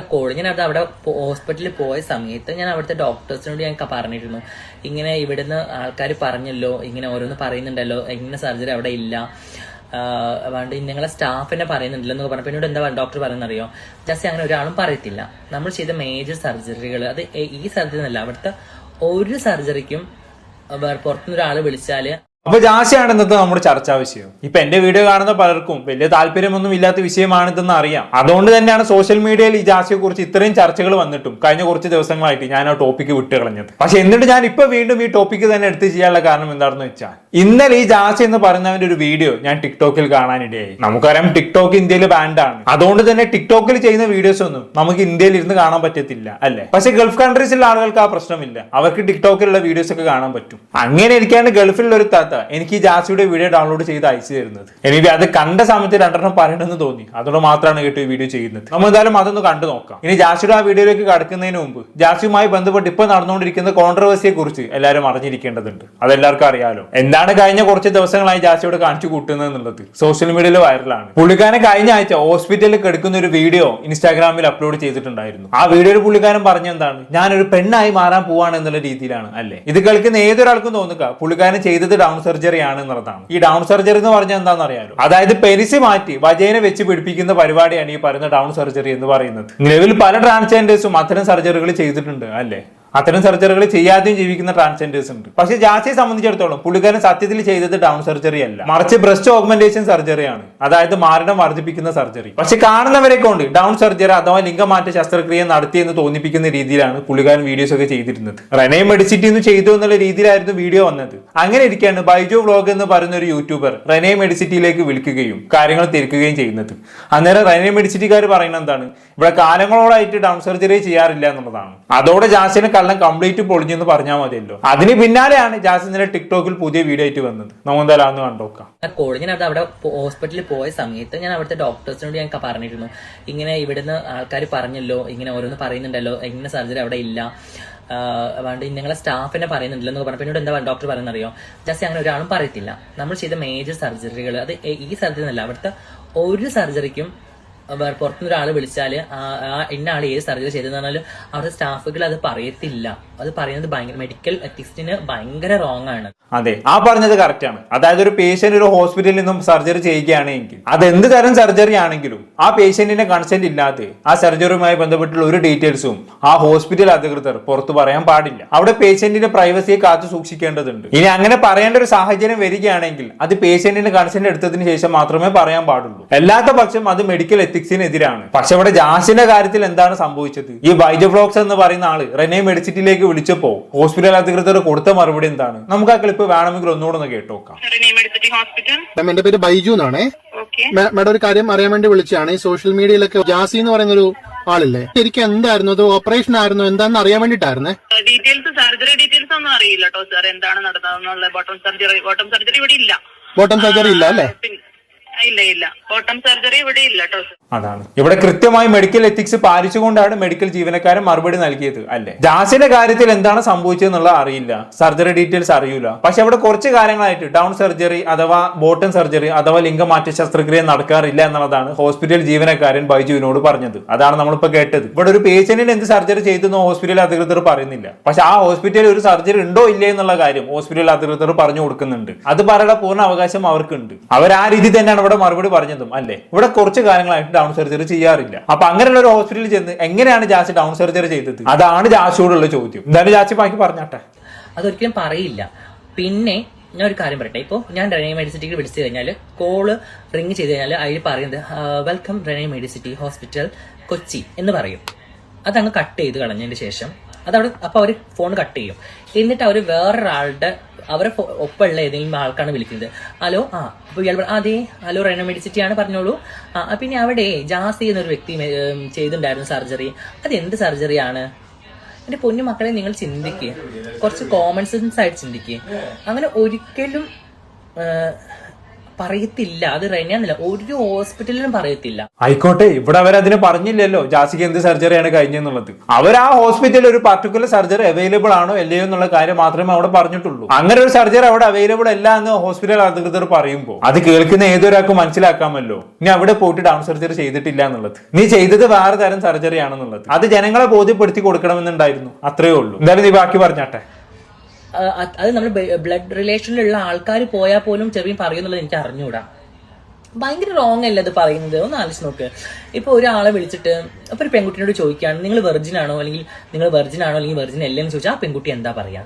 ആ ഞാൻ അത് അവിടെ ഹോസ്പിറ്റലിൽ പോയ സമയത്ത് ഞാൻ അവിടുത്തെ ഡോക്ടേഴ്സിനോട് ഞാൻ പറഞ്ഞിരുന്നു. ഇങ്ങനെ ഇവിടുന്ന് ആൾക്കാർ പറഞ്ഞല്ലോ ഇങ്ങനെ ഓരോന്ന് പറയുന്നുണ്ടല്ലോ ഇങ്ങനെ സർജറി അവിടെ ഇല്ല. അതുകൊണ്ട് നിങ്ങളെ സ്റ്റാഫിനെ പറയുന്നുണ്ടല്ലോ എന്നൊക്കെ പറഞ്ഞു. എന്നോട് എന്താ ഡോക്ടർ പറയുന്നറിയോ? ജസ്റ്റ് അങ്ങനെ ഒരാളും പറയത്തില്ല. നമ്മൾ ചെയ്ത മേജർ സർജറികൾ അത് ഈ സർജറി എന്നല്ല അവിടുത്തെ ഒരു സർജറിക്കും പുറത്തുനിന്ന് ഒരാൾ വിളിച്ചാൽ അപ്പൊ ജാസിയാണ് ഇന്നത്തെ നമ്മുടെ ചർച്ചാ വിഷയം. ഇപ്പൊ എന്റെ വീഡിയോ കാണുന്ന പലർക്കും വലിയ താല്പര്യമൊന്നും ഇല്ലാത്ത വിഷയമാണിതെന്ന് അറിയാം. അതുകൊണ്ട് തന്നെയാണ് സോഷ്യൽ മീഡിയയിൽ ഈ ജാസിയെ കുറിച്ച് ഇത്രയും ചർച്ചകൾ വന്നിട്ടും കഴിഞ്ഞ കുറച്ച് ദിവസങ്ങളായിട്ട് ഞാൻ ആ ടോപ്പിക്ക് വിട്ട് കളഞ്ഞത് പക്ഷെ എന്നിട്ട് ഞാൻ ഇപ്പൊ വീണ്ടും ഈ ടോപ്പിക്ക് തന്നെ എടുത്ത് ചെയ്യാനുള്ള കാരണം എന്താണെന്ന് വെച്ചാൽ ഇന്നലെ ഈ ജാസി എന്ന് പറയുന്നവന്റെ ഒരു വീഡിയോ ഞാൻ ടിക്ടോക്കിൽ കാണാനിടയായി നമുക്കറിയാം ടിക്ടോക്ക് ഇന്ത്യയിൽ ബാൻഡാണ് അതുകൊണ്ട് തന്നെ ടിക്ടോക്കിൽ ചെയ്യുന്ന വീഡിയോസ് ഒന്നും നമുക്ക് ഇന്ത്യയിൽ ഇരുന്ന് കാണാൻ പറ്റത്തില്ല അല്ലെ? പക്ഷെ ഗൾഫ് കൺട്രീസിലുള്ള ആളുകൾക്ക് ആ പ്രശ്നമില്ല. അവർക്ക് ടിക്ടോക്കിലുള്ള വീഡിയോസ് ഒക്കെ കാണാൻ പറ്റും. അങ്ങനെ ഇരിക്കാണ് ഗൾഫിലുള്ള ഒരു താത്ത എനിക്ക് ഈ ജാസിയുടെ വീഡിയോ ഡൗൺലോഡ് ചെയ്ത് അയച്ചു തരുന്നത്. എനിക്ക് അത് കണ്ട സമയത്ത് രണ്ടെണ്ണം പറയണമെന്ന് തോന്നി. അതുകൊണ്ട് മാത്രമാണ് കേട്ടോ ഈ വീഡിയോ ചെയ്യുന്നത്. നമ്മൾ എന്തായാലും അതൊന്ന് കണ്ടു നോക്കാം. ഇനി ജാസിയുടെ ആ വീഡിയോയിലേക്ക് കടക്കുന്നതിന് മുമ്പ് ജാസിയുമായി ബന്ധപ്പെട്ട് ഇപ്പൊ നടന്നുകൊണ്ടിരിക്കുന്ന കോൺട്രവേഴ്സിയെ കുറിച്ച് എല്ലാവരും അറിഞ്ഞിരിക്കേണ്ടതുണ്ട്. അതെല്ലാവർക്കും അറിയാലോ. എന്താണ് കഴിഞ്ഞ കുറച്ച് ദിവസങ്ങളായി ജാസിയോട് കാണിച്ചു കൂട്ടുന്നത് എന്നുള്ളത്. സോഷ്യൽ മീഡിയയിൽ വൈറലാണ് പുള്ളിക്കാരൻ കഴിഞ്ഞ ആഴ്ച ഹോസ്പിറ്റലിൽ കിടക്കുന്ന ഒരു വീഡിയോ ഇൻസ്റ്റാഗ്രാമിൽ അപ്ലോഡ് ചെയ്തിട്ടുണ്ടായിരുന്നു. ആ വീഡിയോയിൽ പുള്ളിക്കാരൻ പറഞ്ഞ എന്താണ്? ഞാനൊരു പെണ്ണായി മാറാൻ പോവാണ് എന്നുള്ള രീതിയിലാണ് അല്ലേ? ഇത് കേൾക്കുന്ന ഏതൊരാൾക്കും തോന്നുക. പുള്ളിക്കാരൻ ചെയ്തത് സർജറി ആണ് എന്നുള്ളതാണ്. ഈ ഡൗൺ സർജറി എന്ന് പറഞ്ഞാൽ എന്താണെന്ന് അറിയാലോ അതായത് പെരിസി മാറ്റി വജേനെ വെച്ച് പിടിപ്പിക്കുന്ന പരിപാടിയാണ് ഈ പറയുന്ന ഡൗൺ സർജറി എന്ന് പറയുന്നത്. നിലവിൽ പല ട്രാൻസ്ജെൻഡേഴ്സും അത്തരം സർജറികൾ ചെയ്തിട്ടുണ്ട് അല്ലേ? അത്തരം സർജറികൾ ചെയ്യാതെയും ജീവിക്കുന്ന ട്രാൻസ്ജെൻഡേഴ്സ് ഉണ്ട്. പക്ഷെ ജാസിയെ സംബന്ധിച്ചിടത്തോളം പുള്ളിക്കാരൻ സത്യത്തിൽ ചെയ്തത് ഡൗൺ സർജറി അല്ല. മറിച്ച് ബ്രസ്റ്റ് ഓഗ്മെന്റേഷൻ സർജറിയാണ് അതായത് മാരണം വർദ്ധിപ്പിക്കുന്ന സർജറി പക്ഷെ കാണുന്നവരെ കൊണ്ട് ഡൗൺ സർജറി അഥവാ ലിംഗമാറ്റ ശസ്ത്രക്രിയ നടത്തി എന്ന് തോന്നിപ്പിക്കുന്ന രീതിയിലാണ് പുള്ളിക്കാരൻ വീഡിയോസ് ഒക്കെ ചെയ്തിരുന്നത്. റെനെ മെഡിസിറ്റി എന്ന് ചെയ്തു എന്നുള്ള രീതിയിലായിരുന്നു വീഡിയോ വന്നത്. അങ്ങനെ ഇരിക്കുകയാണ് ബൈജു വ്ലോഗ് എന്ന് പറയുന്ന ഒരു യൂട്യൂബർ റെനെ മെഡിസിറ്റിയിലേക്ക് വിളിക്കുകയും കാര്യങ്ങൾ തിരിക്കുകയും ചെയ്യുന്നത്. അന്നേരം റെനെ മെഡിസിറ്റിക്കാർ പറയുന്നത് എന്താണ്? ഇവിടെ കാലങ്ങളോടായിട്ട് ഡൗൺ സർജറി ചെയ്യാറില്ല എന്നുള്ളതാണ്. അതോടെ ജാസിനെ കള്ളം കംപ്ലീറ്റ് പൊളിഞ്ഞെന്ന് പറഞ്ഞാൽ മതിയല്ലോ. അതിന് പിന്നാലെയാണ് ജാസിന്റെ ടിക്ടോക്കിൽ പുതിയ വീഡിയോ ആയിട്ട് വന്നത്. നമുക്ക് എന്തായാലും കണ്ടു കണ്ടോക്കാം അത് അവിടെ ഹോസ്പിറ്റലിൽ പോയ സമയത്ത് ഞാൻ അവിടുത്തെ ഡോക്ടേഴ്സിനോട് ഞാൻ പറഞ്ഞിരുന്നു. ഇങ്ങനെ ഇവിടുന്ന് ആൾക്കാർ പറഞ്ഞല്ലോ ഇങ്ങനെ ഓരോന്ന് പറയുന്നുണ്ടല്ലോ ഇങ്ങനെ സർജറി അവിടെ ഇല്ല. അതുകൊണ്ട് നിങ്ങളെ സ്റ്റാഫിനെ പറയുന്നുണ്ടല്ലോ എന്ന് പറഞ്ഞപ്പോൾ എന്നോട് എന്താ ഡോക്ടർ പറയുന്നറിയോ ജസ്റ്റ് അങ്ങനെ ഒരാളും പറയത്തില്ല. നമ്മൾ ചെയ്ത മേജർ സർജറികൾ അത് ഈ സർജറി എന്നല്ല അവിടുത്തെ ഒരു സർജറിക്കും പുറത്തുനിന്ന് ഒരാൾ വിളിച്ചാൽ ഇന്ന ആൾ ഏത് സർജറി ചെയ്തെന്ന് പറഞ്ഞാൽ അവരുടെ സ്റ്റാഫുകൾ അത് പറയത്തില്ല. അത് പറയുന്നത് ഭയങ്കര മെഡിക്കൽ എത്തിക്സിന് ഭയങ്കര റോങ് ആണ്. അതെ ആ പറഞ്ഞത് കറക്റ്റ് ആണ്. അതായത് ഒരു പേഷ്യന്റ് ഒരു ഹോസ്പിറ്റലിൽ നിന്നും സർജറി ചെയ്യുകയാണെങ്കിൽ അത് എന്ത് തരം സർജറി ആണെങ്കിലും ആ പേഷ്യന്റിന്റെ കൺസെന്റ് ഇല്ലാതെ ആ സർജറിയുമായി ബന്ധപ്പെട്ടുള്ള ഒരു ഡീറ്റെയിൽസും ആ ഹോസ്പിറ്റൽ അധികൃതർ പുറത്തു പറയാൻ പാടില്ല. അവിടെ പേഷ്യന്റിന്റെ പ്രൈവസിയെ കാത്തു സൂക്ഷിക്കേണ്ടതുണ്ട്. ഇനി അങ്ങനെ പറയേണ്ട ഒരു സാഹചര്യം വരികയാണെങ്കിൽ അത് പേഷ്യന്റിന്റെ കൺസെന്റ് എടുത്തതിന് ശേഷം മാത്രമേ പറയാൻ പാടുള്ളൂ. അല്ലാത്ത പക്ഷം അത് മെഡിക്കൽ എത്തിക്സിനെതിരാണ് പക്ഷെ ഇവിടെ ജാസിന്റെ കാര്യത്തിൽ എന്താണ് സംഭവിച്ചത്? ഈ വൈജഫ്ലോക്സ് എന്ന് പറയുന്ന ആൾ റെനെ മെഡിസിറ്റിയിലേക്ക് വിളിച്ചപ്പോ ഹോസ്പിറ്റൽ അധികൃതർ കൊടുത്ത മറുപടി എന്താണ്? നമുക്ക് ആ ക്ലിപ്പ് വേണമെങ്കിൽ ഒന്നുകൂടെ ഒന്ന് കേട്ടോക്കാം. Renai medicity hospital. മാം എന്റെ പേര് ബൈജു എന്നാണേ. ഓക്കെ. മാഡം ഒരു കാര്യം അറിയാൻ വേണ്ടി വിളിച്ചാണ് ഈ സോഷ്യൽ മീഡിയയിലൊക്കെ ജാസി എന്ന് പറയുന്ന ഒരു ആളില്ലേ? ശരിക്കും എന്തായിരുന്നു? അത് ഓപ്പറേഷൻ ആയിരുന്നു? എന്താണെന്ന് അറിയാൻ വേണ്ടിട്ടായിരുന്നേ ഡീറ്റെയിൽസ് സർജറി ഡീറ്റെയിൽസ് ഒന്നും അറിയില്ല കേട്ടോ സാർ എന്താണ് നടന്നതെന്നുള്ള. ബോട്ടം സർജറി ബോട്ടം സർജറി ഇവിടെ ഇല്ല. ബോട്ടം സർജറി ഇല്ല അല്ലേ? ഇല്ല ഇല്ല. ബോട്ടം സർജറി ഇവിടെ ഇല്ല കേട്ടോ. അതാണ്. ഇവിടെ കൃത്യമായി മെഡിക്കൽ എത്തിക്സ് പാലിച്ചുകൊണ്ടാണ് മെഡിക്കൽ ജീവനക്കാരൻ മറുപടി നൽകിയത് അല്ലെ? ജാസിന്റെ കാര്യത്തിൽ എന്താണ് സംഭവിച്ചതെന്നുള്ള അറിയില്ല. സർജറി ഡീറ്റെയിൽസ് അറിയില്ല പക്ഷെ അവിടെ കുറച്ച് കാര്യങ്ങളായിട്ട് ഡൗൺ സർജറി അഥവാ ബോട്ടം സർജറി അഥവാ ലിംഗമാറ്റ ശസ്ത്രക്രിയ നടക്കാറില്ല എന്നുള്ളതാണ് ഹോസ്പിറ്റൽ ജീവനക്കാരൻ ബൈജുവിനോട് പറഞ്ഞത്. അതാണ് നമ്മളിപ്പോ കേട്ടത്. ഇവിടെ ഒരു പേഷ്യന്റിന് എന്ത് സർജറി ചെയ്തെന്ന് ഹോസ്പിറ്റൽ അധികൃതർ പറയുന്നില്ല. പക്ഷെ ആ ഹോസ്പിറ്റലിൽ ഒരു സർജറി ഉണ്ടോ ഇല്ലേ എന്നുള്ള കാര്യം ഹോസ്പിറ്റൽ അധികൃതർ പറഞ്ഞു കൊടുക്കുന്നുണ്ട്. അത് പറയാനുള്ള പൂർണ അവകാശം അവർക്കുണ്ട്. അവർ ആ രീതി തന്നെയാണ് ഇവിടെ മറുപടി പറഞ്ഞതും അല്ലേ? ഇവിടെ കുറച്ച് കാലങ്ങളായിട്ട് ഡൗൺ സർജറി ചെയ്യാറില്ല. അപ്പൊ അങ്ങനെയുള്ള ഒരു ഹോസ്പിറ്റലിൽ ചെന്ന് എങ്ങനെയാണ് ജാസി ഡൗൺ സർജറി ചെയ്തത്? അതാണ് ജാസിയോടുള്ള ചോദ്യം. എന്തായാലും ജാസി ബാക്കി പറഞ്ഞാട്ടെ. അതൊരിക്കലും പറയില്ല. പിന്നെ ഞാൻ ഒരു കാര്യം പറയട്ടെ. ഇപ്പോൾ ഞാൻ റെനൈ മെഡിസിറ്റിക്ക് വിളിച്ചു കഴിഞ്ഞാൽ കോൾ റിങ് ചെയ്ത് കഴിഞ്ഞാൽ അതിൽ പറയുന്നത് welcome Renai Medicity hospital Kochi എന്ന് പറയും. അതങ്ങ് കട്ട് ചെയ്ത് കളഞ്ഞതിന് ശേഷം അതവിടെ അപ്പോൾ അവർ ഫോൺ കട്ട് ചെയ്യും. എന്നിട്ട് അവർ വേറൊരാളുടെ അവരെ ഒപ്പമുള്ള ഏതെങ്കിലും ആൾക്കാണ് വിളിക്കുന്നത്. ഹലോ ആ അപ്പോൾ ഇയാൾ അതെ ഹലോ റെനോ മെഡിസിറ്റി ആണ് പറഞ്ഞോളൂ. ആ പിന്നെ അവിടെ ജാസി എന്നൊരു വ്യക്തി ചെയ്തിട്ടുണ്ടായിരുന്നു സർജറി. അത് എന്ത് സർജറിയാണ് എന്റെ പൊന്നു മക്കളെ നിങ്ങൾ ചിന്തിക്കുക കുറച്ച് കോമൺ സെൻസ് ആയിട്ട് ചിന്തിക്കുക അങ്ങനെ ഒരിക്കലും പറയത്തില്ല. അത് റെനിയാന്നില്ല ഒരു ഹോസ്പിറ്റലിലും പറയത്തില്ല. ആയിക്കോട്ടെ ഇവിടെ അവരതിന് പറഞ്ഞില്ലല്ലോ. ജാസിക്ക് എന്ത് സർജറിയാണ് കഴിഞ്ഞെന്നുള്ളത്. അവർ ആ ഹോസ്പിറ്റലിൽ ഒരു പർട്ടിക്കുലർ സർജറി അവൈലബിൾ ആണോ അല്ലയോ എന്നുള്ള കാര്യം മാത്രമേ അവിടെ പറഞ്ഞിട്ടുള്ളൂ. അങ്ങനെ ഒരു സർജറി അവിടെ അവൈലബിൾ അല്ല എന്ന് ഹോസ്പിറ്റൽ അധികൃതർ പറയുമ്പോൾ അത് കേൾക്കുന്ന ഏതൊരാൾക്ക് മനസ്സിലാക്കാമല്ലോ. നീ അവിടെ പോയിട്ട് ഡൗൺ സർജറി ചെയ്തിട്ടില്ല എന്നുള്ളത്. നീ ചെയ്തത് വേറെ തരം സർജറി ആണെന്നുള്ളത്. അത് ജനങ്ങളെ ബോധ്യപ്പെടുത്തി കൊടുക്കണമെന്നുണ്ടായിരുന്നു. അത്രയേ ഉള്ളൂ. എന്തായാലും നീ ബാക്കി പറഞ്ഞാട്ടെ. അത് നമ്മൾ ബ്ലഡ് റിലേഷനിലുള്ള ആൾക്കാർ പോയാൽ പോലും ചെറിയ പറയുന്നുള്ളത് എനിക്ക് അറിഞ്ഞുകൂടാ ഭയങ്കര റോങ് അല്ല അത് പറയുന്നത്? ഒന്ന് ആലോചിച്ച് നോക്ക്. ഇപ്പൊ ഒരാളെ വിളിച്ചിട്ട് അപ്പൊ ഒരു പെൺകുട്ടിയോട് ചോദിക്കുകയാണ് നിങ്ങൾ വെർജിൻ ആണോ? അല്ലെങ്കിൽ നിങ്ങൾ വെർജിൻ ആണോ? അല്ലെങ്കിൽ വെർജിൻ അല്ലെന്ന് ചോദിച്ചാൽ ആ പെൺകുട്ടി എന്താ പറയാ?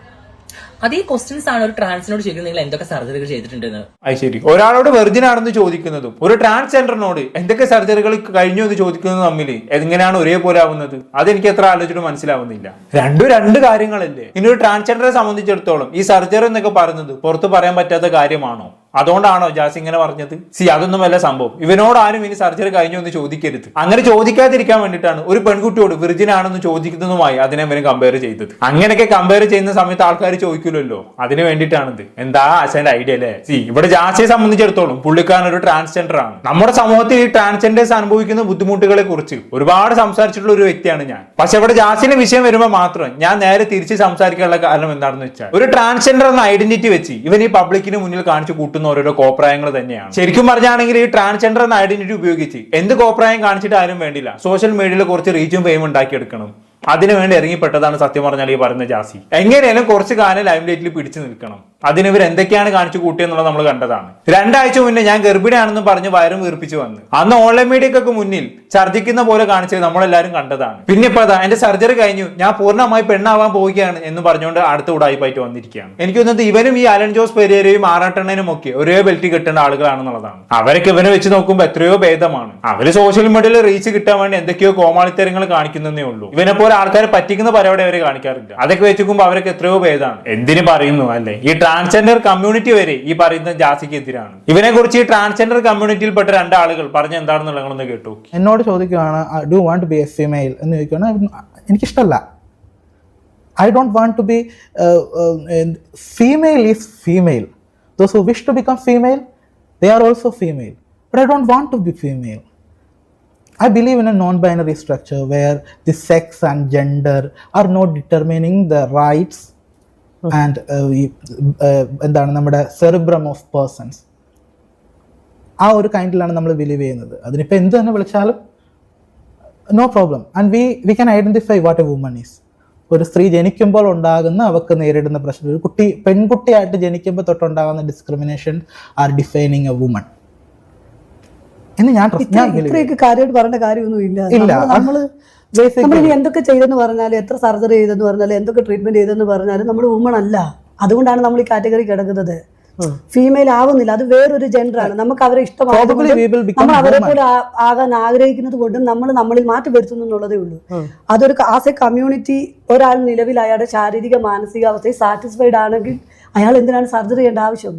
അതേ ക്വസ്റ്റ്യൻസ് ആണ് ഒരു ട്രാൻസിനോട് ചോദിക്കുന്നത്. നിങ്ങൾ എന്തൊക്കെ സർജറികൾ ചെയ്തിട്ടുണ്ടെന്ന്? അത് ശരി. ഒരാളോട് വെർജിൻ ആണെന്ന് ചോദിക്കുന്നതും ഒരു ട്രാൻസ്ജെൻഡറിനോട് എന്തൊക്കെ സർജറികൾ കഴിഞ്ഞു എന്ന് ചോദിക്കുന്നതും തമ്മിൽ എങ്ങനെയാണ് ഒരേപോലെ ആവുന്നത്? അതെനിക്ക് എത്ര ആലോചിച്ചിട്ട് മനസ്സിലാവുന്നില്ല. രണ്ടും രണ്ട് കാര്യങ്ങളല്ലേ. ഇനി ഒരു ട്രാൻസ്ജെൻഡറെ സംബന്ധിച്ചിടത്തോളം ഈ സർജറി എന്നൊക്കെ പറയുന്നത് പുറത്ത് പറയാൻ പറ്റാത്ത കാര്യമാണോ? അതുകൊണ്ടാണോ ജാസ് ഇങ്ങനെ പറഞ്ഞത്? സി അതൊന്നുമല്ല സംഭവം. ഇവനോട് ആരും ഇനി സർജറി കഴിഞ്ഞു എന്ന് ചോദിക്കരുത്. അങ്ങനെ ചോദിക്കാതിരിക്കാൻ വേണ്ടിയിട്ടാണ് ഒരു പെൺകുട്ടിയോട് വിർജിൻ ആണെന്ന് ചോദിക്കുന്നതുമായി അതിനെ ഇവന് കമ്പയർ ചെയ്തത്. അങ്ങനെയൊക്കെ കമ്പയർ ചെയ്യുന്ന സമയത്ത് ആൾക്കാർ ചോദിക്കില്ലല്ലോ അതിന് വേണ്ടിയിട്ടാണിത്. എന്താ ആശാന്റെ ഐഡിയ അല്ലേ? സി ഇവിടെ ജാസിയെ സംബന്ധിച്ചിടത്തോളം പുള്ളിക്കാരൻ ഒരു ട്രാൻസ്ജെൻഡർ ആണ്. നമ്മുടെ സമൂഹത്തിൽ ഈ ട്രാൻസ്ജെൻഡേഴ്സ് അനുഭവിക്കുന്ന ബുദ്ധിമുട്ടുകളെ കുറിച്ച് ഒരുപാട് സംസാരിച്ചിട്ടുള്ള ഒരു വ്യക്തിയാണ് ഞാൻ. പക്ഷെ ഇവിടെ ജാസിന്റെ വിഷയം വരുമ്പോൾ മാത്രം ഞാൻ നേരെ തിരിച്ച് സംസാരിക്കാനുള്ള കാരണം എന്താണെന്ന് വെച്ചാൽ ഒരു ട്രാൻസ്ജെൻഡർ എന്ന ഐഡന്റിറ്റി വെച്ച് ഇവൻ ഈ പബ്ലിക്കിന് മുന്നിൽ കാണിച്ചു കൂട്ടുന്ന ഓരോരോ കോപ്രായങ്ങൾ തന്നെയാണ്. ശരിക്കും പറഞ്ഞാണെങ്കിൽ ഈ ട്രാൻസ്ജെൻഡർ എന്ന ഐഡന്റിറ്റി ഉപയോഗിച്ച് എന്ത് കോപ്രായം കാണിച്ചിട്ട് ആരും വേണ്ടില്ല സോഷ്യൽ മീഡിയയിൽ കുറച്ച് റീച്ചും ഫെയിം ഉണ്ടാക്കിയെടുക്കണം. അതിനുവേണ്ടി ഇറങ്ങിപ്പെട്ടതാണ് സത്യം പറഞ്ഞാൽ ഈ പറയുന്ന ജാസി. എങ്ങനെയാലും കുറച്ച് കാലം ലൈം ലൈറ്റിൽ പിടിച്ചു നിൽക്കണം. അതിന് ഇവർ എന്തൊക്കെയാണ് കാണിച്ചു കൂട്ടിയെന്നുള്ളത് നമ്മൾ കണ്ടതാണ്. രണ്ടാഴ്ച മുന്നേ ഞാൻ ഗർഭിണിയാണെന്ന് പറഞ്ഞ് വയറും വീർപ്പിച്ചു വന്ന്. അന്ന് ഓൺലൈൻ മീഡിയക്കൊക്കെ മുന്നിൽ ഛർദ്ദിക്കുന്ന പോലെ കാണിച്ചത് നമ്മളെല്ലാരും കണ്ടതാണ്. പിന്നെ ഇപ്പൊ അതാ എന്റെ സർജറി കഴിഞ്ഞു ഞാൻ പൂർണമായി പെണ്ണാവാൻ പോവുകയാണ് എന്ന് പറഞ്ഞുകൊണ്ട് അടുത്ത ഉടായിപ്പായിട്ട് വന്നിരിക്കുകയാണ്. എനിക്ക് തോന്നുന്നത് ഇവനും ഈ അലൻ ജോസ് പെരിയരെയും ആറാട്ടെണ്ണനും ഒക്കെ ഒരേ ബെൽറ്റ് കിട്ടേണ്ട ആളുകളാണെന്നുള്ളതാണ്. അവരൊക്കെ ഇവനെ വെച്ച് നോക്കുമ്പോൾ എത്രയോ ഭേദമാണ്. അവർ സോഷ്യൽ മീഡിയയിൽ റീച്ച് കിട്ടാൻ വേണ്ടി എന്തൊക്കെയോ കോമാളിത്തരങ്ങൾ കാണിക്കുന്നതേ ഉള്ളൂ. ഇവനെ പോലെ ആൾക്കാരെ പറ്റിക്കുന്ന പരിപാടി അവരെ കാണിക്കാറില്ല. അതൊക്കെ വെച്ച് അവരൊക്കെ എത്രയോ ഭേദമാണ്. എന്തിനു പറയുന്നു അല്ലേ? ഈ ട്രാൻസ്ജെൻഡർ കമ്മ്യൂണിറ്റി വരെ ഈ പറയുന്ന ജാസിക്ക് എതിരാണ്. ഇവനെ കുറിച്ച് ഈ ട്രാൻസ്ജെൻഡർ കമ്മ്യൂണിറ്റിയിൽപ്പെട്ട രണ്ടാളുകൾ പറഞ്ഞ എന്താണെന്നുള്ള കേട്ടു എന്നോട് ചോദിക്കുകയാണ് do want be a female എന്ന് ചോദിക്കുകയാണ് എനിക്കിഷ്ടമല്ല I don't want to be female is female those who wish to become female they are also female but I don't want to be female I believe in a non binary structure where the sex and gender are not determining the rights and uh, ഈ- uh, എന്താണ് നമ്മുടെ cerebrum of persons ആ ഒരു കൈൻഡിലാണ് നമ്മൾ believe ചെയ്യുന്നത്. അതിനിപ്പോൾ എന്ത് തന്നെ വിളിച്ചാലും no problem and we we can identify what a woman is ഒരു സ്ത്രീ ജനിക്കുമ്പോൾ ഉണ്ടാകുന്ന അവർക്ക് നേരിടുന്ന പ്രശ്നം. ഒരു കുട്ടി പെൺകുട്ടിയായിട്ട് ജനിക്കുമ്പോൾ തൊട്ടുണ്ടാകുന്ന discrimination are defining a woman എന്ന് ഞാൻ ഇത്രയൊക്കെ കാര്യമായിട്ട് പറയേണ്ട കാര്യമൊന്നും ഇല്ല. ഇല്ല. നമ്മൾ നമ്മൾ Basically- നമ്മൾ ഇനി എന്തൊക്കെ ചെയ്തെന്ന് പറഞ്ഞാലും എത്ര സർജറി ചെയ്തെന്ന് പറഞ്ഞാലും എന്തൊക്കെ ട്രീറ്റ്മെന്റ് ചെയ്തെന്ന് പറഞ്ഞാലും നമ്മൾ വുമൺ അല്ല. അതുകൊണ്ടാണ് നമ്മൾ ഈ കാറ്റഗറി കിടക്കുന്നത്. ഫീമെയിൽ ആവുന്നില്ല. അത് വേറൊരു ജെൻഡർ ആണ്. നമുക്ക് അവരെ become നമ്മൾ അവരെ. പോലെ ആകാൻ ആഗ്രഹിക്കുന്നത് കൊണ്ടും നമ്മൾ നമ്മളിൽ മാറ്റം വരുത്തുന്നു എന്നുള്ളതേ ഉള്ളൂ. അതൊരു ആസ് എ കമ്മ്യൂണിറ്റി ഒരാൾ നിലവിൽ അയാളുടെ ശാരീരിക മാനസികാവസ്ഥയിൽ സാറ്റിസ്ഫൈഡ് ആണെങ്കിൽ അയാൾ എന്തിനാണ് സർജറി ചെയ്യേണ്ട ആവശ്യം?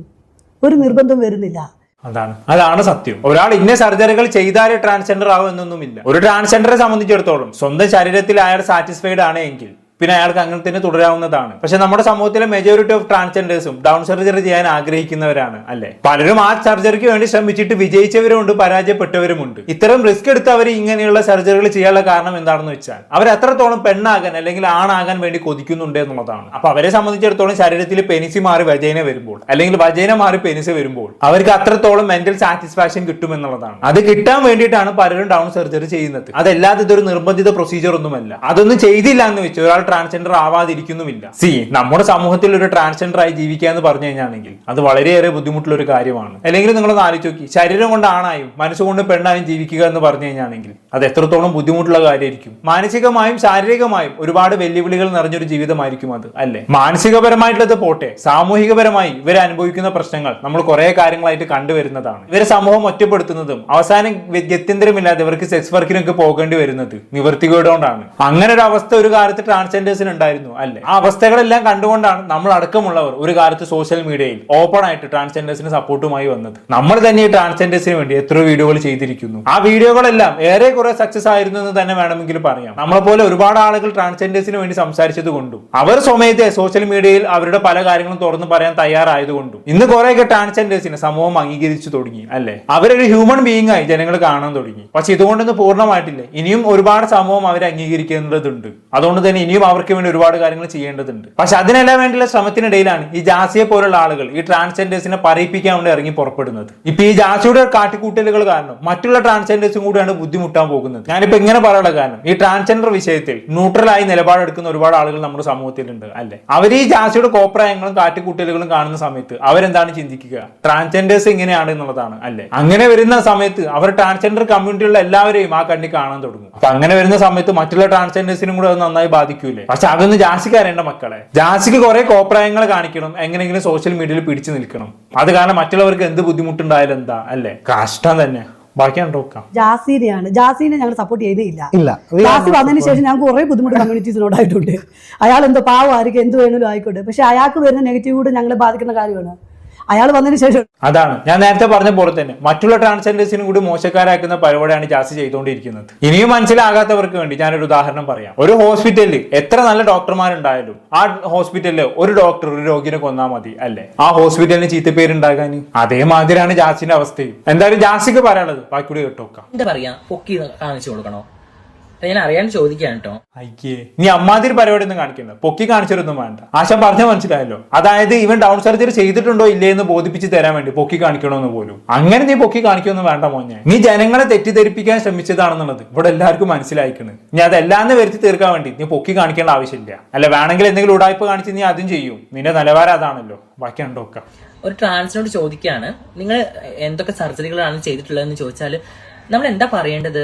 ഒരു നിർബന്ധം വരുന്നില്ല. അതാണ്. അതാണ് സത്യം. ഒരാൾ ഇന്ന സർജറികൾ ചെയ്താലേ ട്രാൻസ്ജെൻഡർ ആവും എന്നൊന്നുമില്ല ഒരു ട്രാൻസ്ജെൻഡറെ സംബന്ധിച്ചിടത്തോളം സ്വന്തം ശരീരത്തിൽ അയാൾ സാറ്റിസ്ഫൈഡ് ആണ് എങ്കിൽ പിന്നെ അയാൾക്ക് അങ്ങനെ തന്നെ തുടരാവുന്നതാണ്. പക്ഷെ നമ്മുടെ സമൂഹത്തിലെ മെജോറിറ്റി ഓഫ് ട്രാൻസ്ജെൻഡേഴ്സും ഡൗൺ സർജറി ചെയ്യാൻ ആഗ്രഹിക്കുന്നവരാണ് അല്ലെ? പലരും ആ സർജറിക്ക് വേണ്ടി ശ്രമിച്ചിട്ട് വിജയിച്ചവരുമുണ്ട് പരാജയപ്പെട്ടവരുമുണ്ട്. ഇത്തരം റിസ്ക് എടുത്ത് അവർ ഇങ്ങനെയുള്ള സർജറികൾ ചെയ്യാനുള്ള കാരണം എന്താണെന്ന് വെച്ചാൽ അവർ എത്രത്തോളം പെണ്ണാകാൻ അല്ലെങ്കിൽ ആണാകാൻ വേണ്ടി കൊതിക്കുന്നുണ്ട് എന്നുള്ളതാണ്. അപ്പൊ അവരെ സംബന്ധിച്ചിടത്തോളം ശരീരത്തിൽ പെനിസി മാറി വജൈന വരുമ്പോൾ അല്ലെങ്കിൽ വജൈന മാറി പെനിസ് വരുമ്പോൾ അവർക്ക് അത്രത്തോളം മെന്റൽ സാറ്റിസ്ഫാക്ഷൻ കിട്ടും എന്നുള്ളതാണ് അത് കിട്ടാൻ വേണ്ടിയിട്ടാണ് പലരും ഡൗൺ സർജറി ചെയ്യുന്നത്. അതല്ലാതെ ഇതൊരു നിർബന്ധിത പ്രൊസീജിയർ ഒന്നുമല്ല. അതൊന്നും ചെയ്തില്ല എന്ന് വെച്ച് ഒരാൾ ട്രാൻസ്ജെൻഡർ ആവാതിരിക്കുന്നുമില്ല. സി നമ്മുടെ സമൂഹത്തിൽ ഒരു ട്രാൻസ്ജെൻഡർ ആയി ജീവിക്കുക എന്ന് പറഞ്ഞു കഴിഞ്ഞാണെങ്കിൽ അത് വളരെയേറെ ബുദ്ധിമുട്ടുള്ള ഒരു കാര്യമാണ്. അല്ലെങ്കിൽ നിങ്ങളൊന്ന് ആലോചിച്ച് നോക്കി ശരീരം കൊണ്ട് ആണായും മനസ്സുകൊണ്ട് പെണ്ണായും ജീവിക്കുക എന്ന് പറഞ്ഞു കഴിഞ്ഞാണെങ്കിൽ അത് എത്രത്തോളം ബുദ്ധിമുട്ടുള്ള കാര്യമായിരിക്കും. മാനസികമായും ശാരീരികമായും ഒരുപാട് വെല്ലുവിളികൾ നിറഞ്ഞൊരു ജീവിതമായിരിക്കും അത് അല്ലെ? മാനസികപരമായിട്ടുള്ളത് പോട്ടെ. സാമൂഹികപരമായി ഇവർ അനുഭവിക്കുന്ന പ്രശ്നങ്ങൾ നമ്മൾ കുറെ കാര്യങ്ങളായിട്ട് കണ്ടുവരുന്നതാണ്. ഇവരെ സമൂഹം ഒറ്റപ്പെടുത്തുന്നതും അവസാനം ഗത്യന്തരമില്ലാതെ ഇവർക്ക് സെക്സ് വർക്കിനൊക്കെ പോകേണ്ടി വരുന്നത് നിവർത്തികേടുകൊണ്ടാണ് അങ്ങനെ ഒരു അവസ്ഥ ഒരു കാലത്ത് ട്രാൻസ് ട്രാൻസ്ജെൻഡേഴ്സിന് ഉണ്ടായിരുന്നു അല്ലേ? ആ അവസ്ഥകളെല്ലാം കണ്ടുകൊണ്ടാണ് നമ്മൾ അടക്കമുള്ളവർ ഒരു കാലത്ത് സോഷ്യൽ മീഡിയയിൽ ഓപ്പൺ ആയിട്ട് ട്രാൻസ്ജെൻഡേഴ്സിന് സപ്പോർട്ടുമായി വന്നത്. നമ്മൾ തന്നെ ഈ ട്രാൻസ്ജെൻഡേഴ്സിന് വേണ്ടി എത്ര വീഡിയോകൾ ചെയ്തിരിക്കുന്നു. ആ വീഡിയോകളെല്ലാം ഏറെ കുറെ സക്സസ് ആയിരുന്നു എന്ന് തന്നെ വേണമെങ്കിൽ പറയാം. നമ്മളെ പോലെ ഒരുപാട് ആളുകൾ ട്രാൻസ്ജെൻഡേഴ്സിന് വേണ്ടി സംസാരിച്ചത് കൊണ്ടും അവർ സ്വമേധയെ സോഷ്യൽ മീഡിയയിൽ അവരുടെ പല കാര്യങ്ങളും തുറന്നു പറയാൻ തയ്യാറായതുകൊണ്ടും ഇന്ന് കുറെയൊക്കെ ട്രാൻസ്ജെൻഡേഴ്സിനെ സമൂഹം അംഗീകരിച്ചു തുടങ്ങി അല്ലെ? അവരൊരു ഹ്യൂമൻ ബീയിങ് ആയി ജനങ്ങൾ കാണാൻ തുടങ്ങി. പക്ഷെ ഇതുകൊണ്ടൊന്നും പൂർണമായിട്ടില്ല. ഇനിയും ഒരുപാട് സമൂഹം അവരെ അംഗീകരിക്കേണ്ടതുണ്ട്. അതുകൊണ്ട് തന്നെ ഇനിയും അവർക്ക് വേണ്ടി ഒരുപാട് കാര്യങ്ങൾ ചെയ്യേണ്ടതുണ്ട്. പക്ഷെ അതിനെല്ലാം വേണ്ടിയുള്ള ശ്രമത്തിനിടയിലാണ് ഈ ജാസിയെ പോലുള്ള ആളുകൾ ഈ ട്രാൻസ്ജെൻഡേഴ്സിനെ പറയിപ്പിക്കാൻ വേണ്ടി ഇറങ്ങി പുറപ്പെടുന്നത്. ഇപ്പൊ ഈ ജാസിയുടെ കാട്ടിക്കൂട്ടലുകൾ കാരണം മറ്റുള്ള ട്രാൻസ്ജെൻഡേഴ്സും കൂടിയാണ് ബുദ്ധിമുട്ടാൻ പോകുന്നത്. ഞാനിപ്പോ ഇങ്ങനെ പറയാനുള്ള കാരണം ഈ ട്രാൻസ്ജെൻഡർ വിഷയത്തിൽ ന്യൂട്രലായി നിലപാടെടുക്കുന്ന ഒരുപാട് ആളുകൾ നമ്മുടെ സമൂഹത്തിലുണ്ട് അല്ലെ? അവർ ഈ ജാസിയുടെ കോപ്രായങ്ങളും കാട്ടിക്കൂട്ടലുകളും കാണുന്ന സമയത്ത് അവരെന്താണ് ചിന്തിക്കുക? ട്രാൻസ്ജെൻഡേഴ്സ് ഇങ്ങനെയാണ് എന്നുള്ളതാണ് അല്ലെ? അങ്ങനെ വരുന്ന സമയത്ത് അവർ ട്രാൻസ്ജെൻഡർ കമ്മ്യൂണിറ്റിയുള്ള എല്ലാവരെയും ആ കണ്ണി കാണാൻ തുടങ്ങും. അപ്പൊ അങ്ങനെ വരുന്ന സമയത്ത് മറ്റുള്ള ട്രാൻസ്ജെൻഡേഴ്സിനും കൂടെ അത് നന്നായി ബാധിക്കൂലേ. പക്ഷെ അതൊന്നും ജാസിക്ക് അറിയേണ്ട മക്കളെ. ജാസിക്ക് കുറെ കോപ്രായങ്ങൾ കാണിക്കണം. എങ്ങനെയെങ്കിലും സോഷ്യൽ മീഡിയയിൽ പിടിച്ചു നിൽക്കണം. അത് കാരണം മറ്റുള്ളവർക്ക് എന്ത് ബുദ്ധിമുട്ടുണ്ടായാലും എന്താ അല്ലേ? കഷ്ടം തന്നെ. ബാക്കിയാണ് നോക്കാം. ജാസീനെയാണ്. ജാസീനെ ഞങ്ങൾ സപ്പോർട്ട് ചെയ്യുന്നില്ല ഇല്ല. We are ജാസി വന്നതിന് ശേഷം ഞങ്ങൾക്ക് കുറേ ബുദ്ധിമുട്ട് കമ്മ്യൂണിറ്റീസിനോടായിട്ടുണ്ട് അയാൾ എന്തോ പാവമായിരിക്കും എന്ത് വേണമെങ്കിലും ആയിക്കോട്ടെ. പക്ഷെ അയാൾക്ക് വരുന്ന നെഗറ്റീവ് കൂടെ ഞങ്ങളെ ബാധിക്കുന്ന കാര്യമാണ്. അയാൾ വന്നതിന് ശേഷം അതാണ്. ഞാൻ നേരത്തെ പറഞ്ഞ പോലെ തന്നെ മറ്റുള്ള ട്രാൻസ്ജെൻഡേഴ്സിനും കൂടി മോശക്കാരാക്കുന്ന പരിപാടിയാണ് ജാസി ചെയ്തുകൊണ്ടിരിക്കുന്നത്. ഇനിയും മനസ്സിലാകാത്തവർക്ക് വേണ്ടി ഞാനൊരു ഉദാഹരണം പറയാം. ഒരു ഹോസ്പിറ്റലിൽ എത്ര നല്ല ഡോക്ടർമാരുണ്ടായാലും ആ ഹോസ്പിറ്റലിൽ ഒരു ഡോക്ടർ ഒരു രോഗിനെ കൊന്നാൽ മതി അല്ലേ? ആ ഹോസ്പിറ്റലിന് ചീത്തപ്പേരുണ്ടാകാൻ അതേമാതിരിയാണ് ജാസിന്റെ അവസ്ഥയും. എന്തായാലും ജാസിക്ക് പറയാനുള്ളത് ബാക്കി കൂടി കേട്ടോക്കാം. എന്താ പറയാ? പൊക്കി കാണിച്ചു കൊടുക്കണോ? ഞാൻ അറിയാൻ ചോദിക്കുകയാണ് കേട്ടോ അയ്യേ നീ അമ്മാതിരി പരിപാടി ഒന്നും കാണിക്കണ്ട. പൊക്കി കാണിച്ചൊരൊന്നും വേണ്ട. ആശ പറഞ്ഞ മനസ്സിലായല്ലോ. അതായത് ഇവൻ ഡൗൺ സർജറി ചെയ്തിട്ടുണ്ടോ ഇല്ലേ എന്ന് ബോധിപ്പിച്ച് തരാൻ വേണ്ടി പൊക്കി കാണിക്കണമെന്ന് പോലും. അങ്ങനെ നീ പൊക്കി കാണിക്കൊന്നും വേണ്ട മോനെ. നീ ജനങ്ങളെ തെറ്റിദ്ധരിപ്പിക്കാൻ ശ്രമിച്ചതാണെന്നുള്ളത് ഇവിടെ എല്ലാവർക്കും മനസ്സിലായിക്കണ്. നീ അതെല്ലാം വരുത്തി തീർക്കാൻ വേണ്ടി നീ പൊക്കി കാണിക്കേണ്ട ആവശ്യമില്ല. അല്ല വേണമെങ്കിൽ എന്തെങ്കിലും ഉടായ്പ കാണിച്ച് നീ അതും ചെയ്യും. നിന്റെ നിലവാരം അതാണല്ലോ. ബാക്കി ഉണ്ടോക്കാം ഒരു ട്രാൻസിനോട് ചോദിക്കുകയാണ്. നിങ്ങൾ എന്തൊക്കെ സർജറികളാണ് ചെയ്തിട്ടുള്ളതെന്ന് ചോദിച്ചാൽ നമ്മൾ എന്താ പറയേണ്ടത്?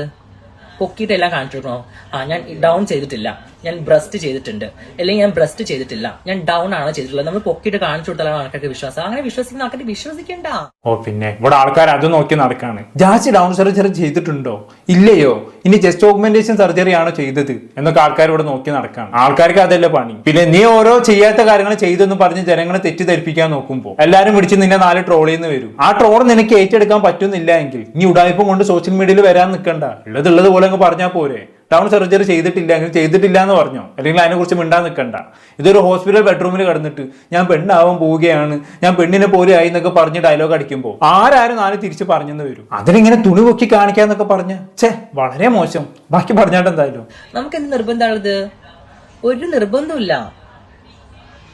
പൊക്കിയിട്ട് കാണിച്ചിട്ടുണ്ടോ ആ ഞാൻ ഡൗൺ ചെയ്തിട്ടില്ല. ഞാൻ ബ്രസ്റ്റ് ചെയ്തിട്ടുണ്ട്. അല്ലെങ്കിൽ ഞാൻ ബ്രസ്റ്റ് ചെയ്തിട്ടില്ല. ഞാൻ ഡൗൺ ആണ് ചെയ്തിട്ടുള്ളത്? നമ്മൾ പൊക്കിട്ട് കാണിച്ചു കൊടുത്താലാണ് ആൾക്കാർക്ക് വിശ്വാസം. അങ്ങനെ വിശ്വസിക്കുന്ന ആൾക്കാർക്ക് വിശ്വസിക്കണ്ട. ഓ പിന്നെ. ഇവിടെ ആൾക്കാർ അത് നോക്കി നടക്കാണ്. ജാസ് ഡൗൺ സർജറി ചെയ്തിട്ടുണ്ടോ? ഇല്ലയോ. ഇനി ജസ്റ്റ് ഓഗ്മെന്റേഷൻ സർജറി ആണോ ചെയ്തത്? എന്നൊക്കെ ആൾക്കാർ ഇവിടെ നോക്കി നടക്കാണ്. ആൾക്കാർക്ക് അതല്ലേ പണി. പിന്നെ നീ ഓരോ ചെയ്യാത്ത കാര്യങ്ങൾ ചെയ്തെന്ന് പറഞ്ഞ് ജനങ്ങളെ തെറ്റിദ്ധരിപ്പിക്കാൻ നോക്കുമ്പോൾ എല്ലാരും പിടിച്ച് നിന്നെ നാല് ട്രോളിൽ നിന്ന് വരും. ആ ട്രോൾ നിനക്ക് ഏറ്റെടുക്കാൻ പറ്റുന്നില്ല എങ്കിൽ നീ ഉടായ്പം കൊണ്ട് സോഷ്യൽ മീഡിയയിൽ വരാൻ നിൽക്കണ്ട ഉള്ളത് ഉള്ളത് പോലെ അങ്ങ് പറഞ്ഞാൽ പോരെ. ഡൗൺ സർജറി ചെയ്തിട്ടില്ല എങ്കിൽ ചെയ്തിട്ടില്ല എന്ന് പറഞ്ഞോ? അല്ലെങ്കിൽ അതിനെക്കുറിച്ച് മിണ്ടാൻ നിൽക്കണ്ട. ഇതൊരു ഹോസ്പിറ്റൽ ബെഡ്റൂമിൽ കിടന്നിട്ട് ഞാൻ പെണ്ണാവാൻ പോവുകയാണ് ഞാൻ പെണ്ണിനെ പോലെ ആയി എന്നൊക്കെ പറഞ്ഞ് ഡയലോഗ് അടിക്കുമ്പോൾ ആരാരും നാല് തിരിച്ച് പറഞ്ഞെന്ന് വരും. അതിനിങ്ങനെ തുണി പൊക്കി കാണിക്കാന്നൊക്കെ പറഞ്ഞ്. ഛേ വളരെ മോശം. ബാക്കി പറഞ്ഞാട്ട് എന്തായാലും നമുക്ക് എന്ത് നിർബന്ധമാണത്? ഒരു നിർബന്ധമില്ല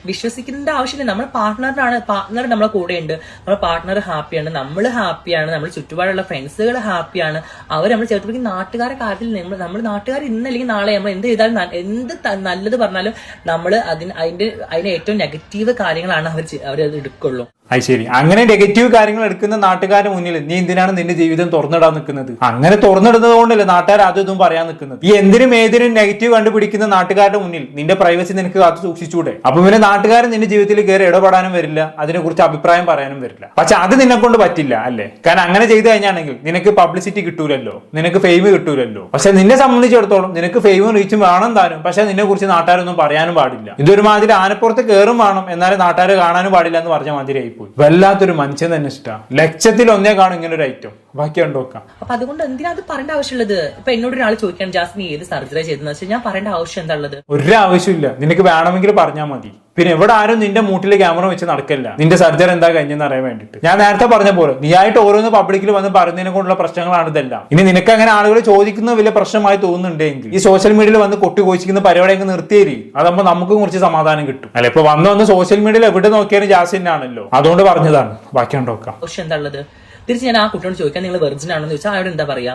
വിശ്വസിക്കേണ്ട ആവശ്യമില്ല. നമ്മുടെ പാർട്ട്ണറിനാണ് പാർട്ട്ണർ നമ്മളെ കൂടെ ഉണ്ട് നമ്മുടെ പാർട്ട്ണർ ഹാപ്പിയാണ് നമ്മൾ ഹാപ്പിയാണ് നമ്മൾ ചുറ്റുപാടുള്ള ഫ്രണ്ട്സുകൾ ഹാപ്പിയാണ് അവർ നമ്മൾ ചേർത്ത് നാട്ടുകാരുടെ കാര്യത്തിൽ നമ്മൾ നമ്മൾ നാട്ടുകാർ ഇന്നല്ലെങ്കിൽ നാളെ നമ്മൾ എന്ത് ചെയ്താലും എന്ത് നല്ലത് പറഞ്ഞാലും നമ്മൾ അതിന് അതിന്റെ അതിന് ഏറ്റവും നെഗറ്റീവ് കാര്യങ്ങളാണ് അവർ അവർ അത് എടുക്കുള്ളൂ. അത് ശരി. അങ്ങനെ നെഗറ്റീവ് കാര്യങ്ങൾ എടുക്കുന്ന നാട്ടുകാരുടെ മുന്നിൽ നീ എന്തിനാണ് നിന്റെ ജീവിതം തുറന്നിടാൻ നിൽക്കുന്നത്? അങ്ങനെ തുറന്നിടുന്നത് കൊണ്ടല്ലേ നാട്ടുകാർ അതും ഇതും പറയാൻ നിൽക്കുന്നത്? ഈ എന്തിനും ഏതിനും നെഗറ്റീവ് കണ്ടുപിടിക്കുന്ന നാട്ടുകാരുടെ മുന്നിൽ നിന്റെ പ്രൈവസി നിനക്ക് കാത്തു സൂക്ഷിച്ചൂടെ അപ്പൊ പിന്നെ നാട്ടുകാരൻ നിന്റെ ജീവിതത്തിൽ കയറി ഇടപെടാനും വരില്ല. അതിനെക്കുറിച്ച് അഭിപ്രായം പറയാനും വരില്ല. പക്ഷെ അത് നിന്നെ കൊണ്ട് പറ്റില്ല അല്ലേ? കാരണം അങ്ങനെ ചെയ്തു കഴിഞ്ഞാണെങ്കിൽ നിനക്ക് പബ്ലിസിറ്റി കിട്ടൂലല്ലോ. നിനക്ക് ഫെയിം കിട്ടൂലല്ലോ. പക്ഷെ നിന്നെ സംബന്ധിച്ചിടത്തോളം നിനക്ക് ഫെയിമും റീച്ചും വേണം താനും പക്ഷെ നിന്നെ കുറിച്ച് നാട്ടുകാരൊന്നും പറയാനും പാടില്ല. ഇതൊരുമാതിരി ആനപ്പുറത്ത് കയറും വേണം. എന്നാലും നാട്ടുകാർ കാണാനും പാടില്ല എന്ന് പറഞ്ഞ മാതിരി ആയിപ്പോയി വല്ലാത്തൊരു മനുഷ്യൻ തന്നെ ഇഷ്ടമാണ്. ലക്ഷത്തിൽ ഒന്നേ കാണും ഇങ്ങനെ ഒരു ഐറ്റം ബാക്കി ഉണ്ടോക്കാം അപ്പൊ അതുകൊണ്ട് എന്തിനാ അത് പറയേണ്ട ആവശ്യമുള്ളത്? ഇപ്പൊ എന്നോട് ഒരാൾ ചോദിക്കാൻ ജാസ്മി ഏത് സർജറി ചെയ്തെന്ന് വെച്ചാൽ ഞാൻ പറയേണ്ട ആവശ്യം എന്താ ഉള്ളത്? ഒരു ആവശ്യമില്ല നിനക്ക് വേണമെങ്കിൽ പറഞ്ഞാൽ മതി. പിന്നെ ഇവിടെ ആരും നിന്റെ മൂട്ടിൽ ക്യാമറ വെച്ച് നടക്കില്ല. നിന്റെ സർജറി എന്താ കഴിഞ്ഞെന്ന് അറിയാൻ വേണ്ടിട്ട്. ഞാൻ നേരത്തെ പറഞ്ഞ പോലെ നീ ആയിട്ട് ഓരോന്ന് പബ്ലിക്കിൽ വന്ന് പറയുന്നതിനെ കൊണ്ടുള്ള പ്രശ്നങ്ങളാണ് ഇതെല്ലാം. ഇനി നിനക്ക് അങ്ങനെ ആളുകൾ ചോദിക്കുന്ന വലിയ പ്രശ്നമായി തോന്നുന്നുണ്ടെങ്കിൽ ഈ സോഷ്യൽ മീഡിയയിൽ വന്ന് കൊട്ടി കോഴിക്കുന്ന പരിപാടി അങ്ങ് നിർത്തിയേരി. അതാകുമ്പോൾ നമുക്കും കുറച്ച് സമാധാനം കിട്ടും. അല്ല ഇപ്പൊ വന്ന് വന്ന് സോഷ്യൽ മീഡിയയിൽ എവിടെ നോക്കിയാലും ജാസിൻ ആണല്ലോ അതുകൊണ്ട് പറഞ്ഞതാണ്. ബാക്കി ഉണ്ടോക്കാം ആവശ്യം എന്താ ഉള്ളത്? തിരിച്ച് ഞാൻ ആ കുട്ടിയോട് ചോദിക്കാൻ നിങ്ങൾ വെർജിൻ ആണോ എന്ന് ചോദിച്ചാൽ അയാൾ എന്താ പറയാ?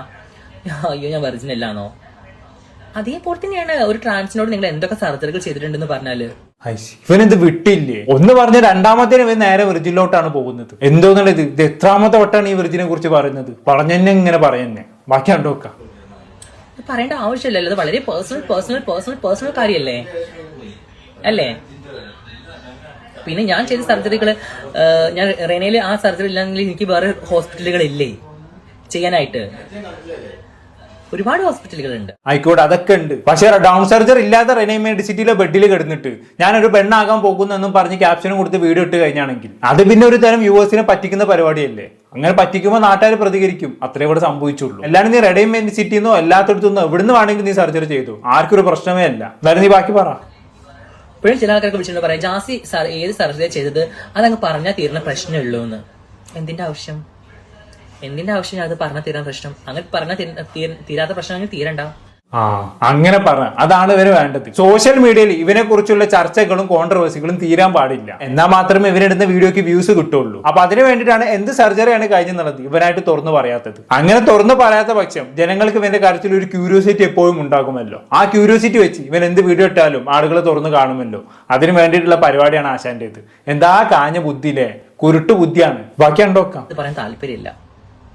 അയ്യോ ഞാൻ വെർജിൻ അല്ലാന്നോ? അതേപോലെ തന്നെയാണ് ഒരു ട്രാൻസിനോട് നിങ്ങൾ എന്തൊക്കെ സർജറികൾ ചെയ്തിട്ടുണ്ടെന്ന് പറഞ്ഞാൽ. ഇവനെന്ത് വിട്ടില്ലേ? ഒന്ന് പറഞ്ഞ രണ്ടാമത്തേനും ഇവൻ നേരെ വെർജിലോട്ടാണ് പോകുന്നത്. എന്തോന്നുള്ളത്? ഇത് ഇത് എത്രാമത്തെ വട്ടാണ് ഈ വെർജിനെ കുറിച്ച് പറയുന്നത്? പറഞ്ഞെന്നെ ഇങ്ങനെ പറയുന്നേ. ബാക്കി കണ്ടോക്കാം പറയേണ്ട ആവശ്യമില്ലല്ലോ. അത് വളരെ പേഴ്സണൽ പേഴ്സണൽ പേഴ്സണൽ പേഴ്സണൽ കാര്യല്ലേ? അല്ലേ? പിന്നെ ഞാൻ ചെയ്ത സർജറികൾ ഞാൻ റെനയിൽ ആ സർജറി ഇല്ലെങ്കിൽ എനിക്ക് വേറെ ഹോസ്പിറ്റലുകളില്ലേ ചെയ്യാനായിട്ട്. ഒരുപാട് ഹോസ്പിറ്റലുകളുണ്ട്. ആയിക്കോട്ടെ അതൊക്കെ ഉണ്ട്. പക്ഷേ ഡൗൺ സർജറി ഇല്ലാതെ റെനൈ മെഡിസിറ്റിയിലെ ബെഡിൽ കിടന്നിട്ട് ഞാനൊരു പെണ്ണാകാൻ പോകുന്നെന്നും പറഞ്ഞ് ക്യാപ്ഷനും കൊടുത്ത് വീഡിയോ ഇട്ട് കഴിഞ്ഞാണെങ്കിൽ അത് പിന്നെ ഒരു തരം യുവേഴ്സിനെ പറ്റിക്കുന്ന പരിപാടിയല്ലേ? അങ്ങനെ പറ്റിക്കുമ്പോൾ നാട്ടുകാർ പ്രതികരിക്കും. അത്രേ ഇവിടെ സംഭവിച്ചുള്ളൂ. എല്ലാവരും നീ റെഡൈ മെഡിസിറ്റിന്നോ എല്ലാത്തടത്തുനിന്നോ എവിടുന്ന് വേണമെങ്കിൽ നീ സർജറി ചെയ്തു. ആർക്കൊരു പ്രശ്നമേ അല്ല. എന്തായാലും നീ ബാക്കി പറ. ഇപ്പോഴും ചില ആൾക്കാരൊക്കെ വിളിച്ചിട്ട് പറയാം ജാസി സാർ ഏത് സർജറി ചെയ്തത്? അതങ്ങ് പറഞ്ഞാൽ തീരുന്ന പ്രശ്നമുള്ളൂ എന്ന് എന്തിന്റെ ആവശ്യം? എന്തിന്റെ ആവശ്യം? അത് പറഞ്ഞാൽ തീരാൻ പ്രശ്നം. അങ്ങനെ പറഞ്ഞാൽ തീരാത്ത പ്രശ്നം അങ്ങനെ തീരണ്ട. അങ്ങനെ പറ. അതാണ് ഇവർ വേണ്ടത്. സോഷ്യൽ മീഡിയയിൽ ഇവനെ കുറിച്ചുള്ള ചർച്ചകളും കോൺട്രവേഴ്സികളും തീരാൻ പാടില്ല. എന്നാൽ മാത്രമേ ഇവരെടുന്ന വീഡിയോക്ക് വ്യൂസ് കിട്ടുള്ളൂ. അപ്പൊ അതിന് വേണ്ടിയിട്ടാണ് എന്ത് സർജറിയാണ് കഴിഞ്ഞെന്നുള്ളത് ഇവനായിട്ട് തുറന്നു പറയാത്തത്. അങ്ങനെ തുറന്നു പറയാത്ത പക്ഷം ജനങ്ങൾക്ക് ഇവന്റെ കാര്യത്തിൽ ഒരു ക്യൂരിയോസിറ്റി എപ്പോഴും ഉണ്ടാകുമല്ലോ. ആ ക്യൂരിയോസിറ്റി വെച്ച് ഇവൻ എന്ത് വീഡിയോ ഇട്ടാലും ആളുകൾ തുറന്നു കാണുമല്ലോ. അതിന് വേണ്ടിയിട്ടുള്ള പരിപാടിയാണ് ആശാന്റേത്. എന്താ കാഞ്ഞ ബുദ്ധിയിലെ കുരുട്ടു ബുദ്ധിയാണ്. ബാക്കി ഉണ്ടോക്കാം പറയാൻ താല്പര്യമില്ല.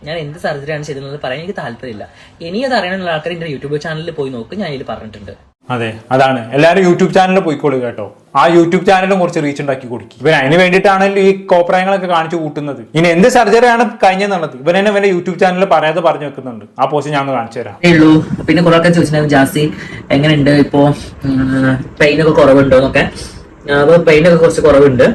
ഞാൻ എന്ത് സർജറിയാണ് ചെയ്തതെന്ന് പറയാൻ എനിക്ക് താല്പര്യമില്ല. ഇനി അത് അറിയണമെന്നുള്ള ആൾക്കാർ എന്റെ യൂട്യൂബ് ചാനലിൽ പോയി നോക്ക് ഞാൻ ഇതിൽ പറഞ്ഞിട്ടുണ്ട്. അതെ അതാണ്. എല്ലാവരും യൂട്യൂബ് ചാനലിൽ പോയിക്കോളൂ കേട്ടോ. ആ യൂട്യൂബ് ചാനലും കുറച്ച് റീച്ച് ഉണ്ടാക്കി കൊടുക്കും. ഇവൻ അതിന് വേണ്ടിയിട്ടാണല്ലോ ഈ കോപ്രായങ്ങളൊക്കെ കാണിച്ചു കൂട്ടുന്നത്. ഇനി എന്ത് സർജറിയാണ് കഴിഞ്ഞെന്നുള്ളത് ഇവൻ തന്നെ ഇവന്റെ യൂട്യൂബ് ചാനലിൽ പറയാതെ പറഞ്ഞു വെക്കുന്നുണ്ട്. ആ പോസ്റ്റ് ഞാൻ കാണിച്ചു തരാം. ഉള്ളൂ. പിന്നെ കുറെ ഒക്കെ ചോദിച്ചിട്ടുണ്ടായിരുന്നു ജാസി എങ്ങനെയുണ്ട് ഇപ്പൊ പെയിൻ ഒക്കെ കുറവുണ്ടോ എന്നൊക്കെ. അപ്പൊ പെയിൻ ഒക്കെ കുറച്ച് കുറവുണ്ട്.